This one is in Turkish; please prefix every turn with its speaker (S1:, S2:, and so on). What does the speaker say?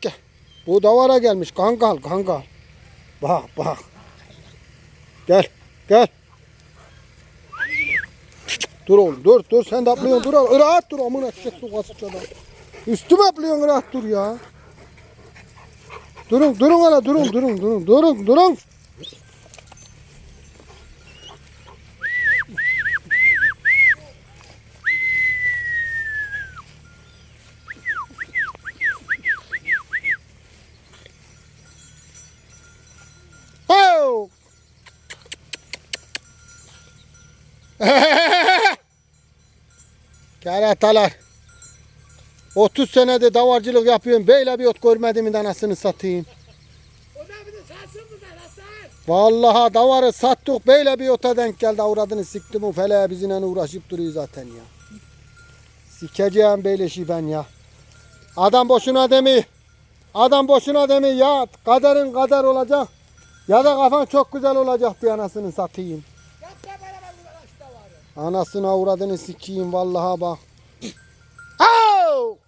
S1: Ki. Bu davara gelmiş. Kangal kangal. Bak bak. Gel gel. Dur oğlum dur dur sen de atlıyorsun dur oğlum. Rahat dur amına eşek sokası çada. Üstüme atlıyorsun rahat dur ya. Durun durun hala durun durun durun durun durun. Keratalar. 30 senede davarcılık yapıyorum. Böyle bir ot görmedim anasını satayım.
S2: Bir?
S1: Vallahi davarı sattık böyle bir ota denk geldi. Avradını siktim o feleğe bizimle uğraşıp duruyor zaten ya. Sikeceğim böyle şey ben ya. Adam boşuna demi. Adam boşuna demi ya. Kaderin kader olacak. Ya da kafan çok güzel olacak diye anasını satayım. Anasını avradını sikeyim vallahi bak. Au!